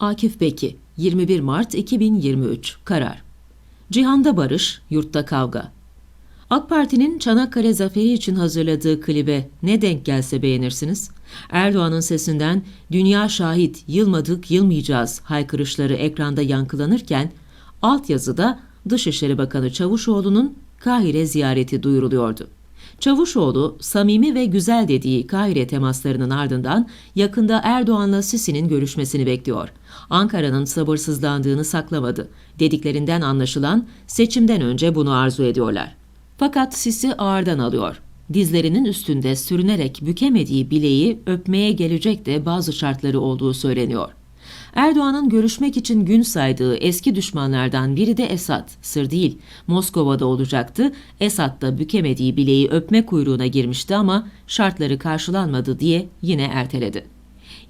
Akif Beki 21 Mart 2023 Karar Cihanda barış, yurtta kavga. AK Parti'nin Çanakkale zaferi için hazırladığı klibe ne denk gelse beğenirsiniz? Erdoğan'ın sesinden dünya şahit, yılmadık, yılmayacağız haykırışları ekranda yankılanırken altyazıda Dışişleri Bakanı Çavuşoğlu'nun Kahire ziyareti duyuruluyordu. Çavuşoğlu, samimi ve güzel dediği Kahire temaslarının ardından yakında Erdoğan'la Sisi'nin görüşmesini bekliyor. Ankara'nın sabırsızlandığını saklamadı. Dediklerinden anlaşılan seçimden önce bunu arzu ediyorlar. Fakat Sisi ağırdan alıyor. Dizlerinin üstünde sürünerek bükemediği bileği öpmeye gelecek de bazı şartları olduğu söyleniyor. Erdoğan'ın görüşmek için gün saydığı eski düşmanlardan biri de Esad. Sır değil. Moskova'da olacaktı. Esad da bükemediği bileği öpme kuyruğuna girmişti ama şartları karşılanmadı diye yine erteledi.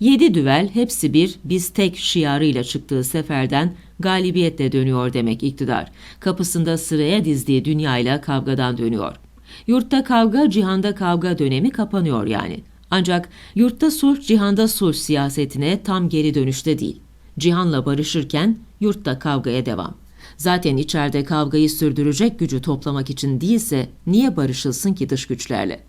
Yedi düvel hepsi bir biz tek şiarıyla çıktığı seferden galibiyetle dönüyor demek iktidar. Kapısında sıraya dizdiği dünyayla kavgadan dönüyor. Yurtta kavga, cihanda kavga dönemi kapanıyor yani. Ancak yurtta sulh, cihanda sulh siyasetine tam geri dönüşte değil. Cihanla barışırken yurtta kavgaya devam. Zaten içeride kavgayı sürdürecek gücü toplamak için değilse niye barışılsın ki dış güçlerle?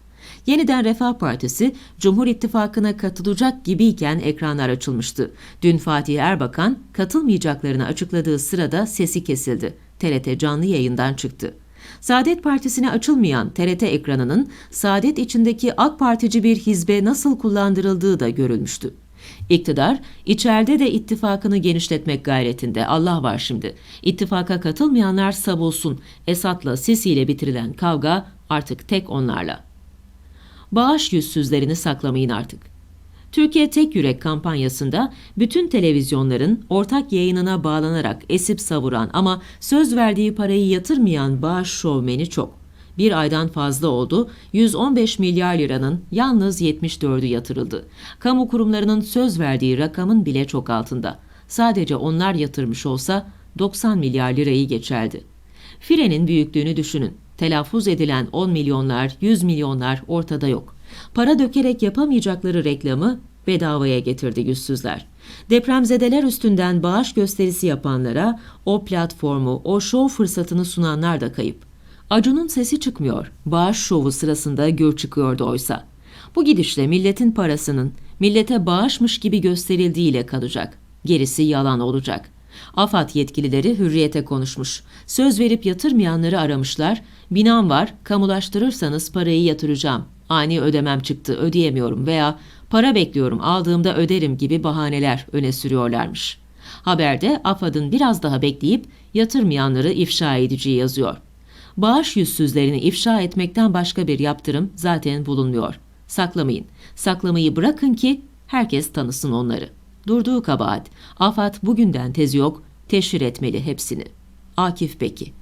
Yeniden Refah Partisi Cumhur İttifakı'na katılacak gibiyken ekranlar açılmıştı. Dün Fatih Erbakan katılmayacaklarını açıkladığı sırada sesi kesildi. TRT canlı yayından çıktı. Saadet Partisi'ne açılmayan TRT ekranının Saadet içindeki AK Partici bir hizbe nasıl kullandırıldığı da görülmüştü. İktidar, içeride de ittifakını genişletmek gayretinde. Allah var şimdi. İttifaka katılmayanlar savulsun. Esat'la Sisi ile bitirilen kavga artık tek onlarla. Bağış yüzsüzlerini saklamayın artık. Türkiye Tek Yürek kampanyasında bütün televizyonların ortak yayınına bağlanarak esip savuran ama söz verdiği parayı yatırmayan bağış şovmeni çok. Bir aydan fazla oldu, 115 milyar liranın yalnız 74'ü yatırıldı. Kamu kurumlarının söz verdiği rakamın bile çok altında. Sadece onlar yatırmış olsa 90 milyar lirayı geçerdi. Firenin büyüklüğünü düşünün. Telaffuz edilen 10 milyonlar, 100 milyonlar ortada yok. Para dökerek yapamayacakları reklamı bedavaya getirdi yüzsüzler. Depremzedeler üstünden bağış gösterisi yapanlara o platformu, o şov fırsatını sunanlar da kayıp. Acun'un sesi çıkmıyor. Bağış şovu sırasında gür çıkıyordu oysa. Bu gidişle milletin parasının millete bağışmış gibi gösterildiğiyle kalacak. Gerisi yalan olacak. AFAD yetkilileri hürriyete konuşmuş. Söz verip yatırmayanları aramışlar. Binam var, kamulaştırırsanız parayı yatıracağım. Ani ödemem çıktı, ödeyemiyorum veya para bekliyorum, aldığımda öderim gibi bahaneler öne sürüyorlarmış. Haberde AFAD'ın biraz daha bekleyip yatırmayanları ifşa edeceği yazıyor. Bağış yüzsüzlerini ifşa etmekten başka bir yaptırım zaten bulunmuyor. Saklamayın. Saklamayı bırakın ki herkes tanısın onları. Durduğu kabahat. AFAD bugünden tezi yok, teşhir etmeli hepsini. Akif Beki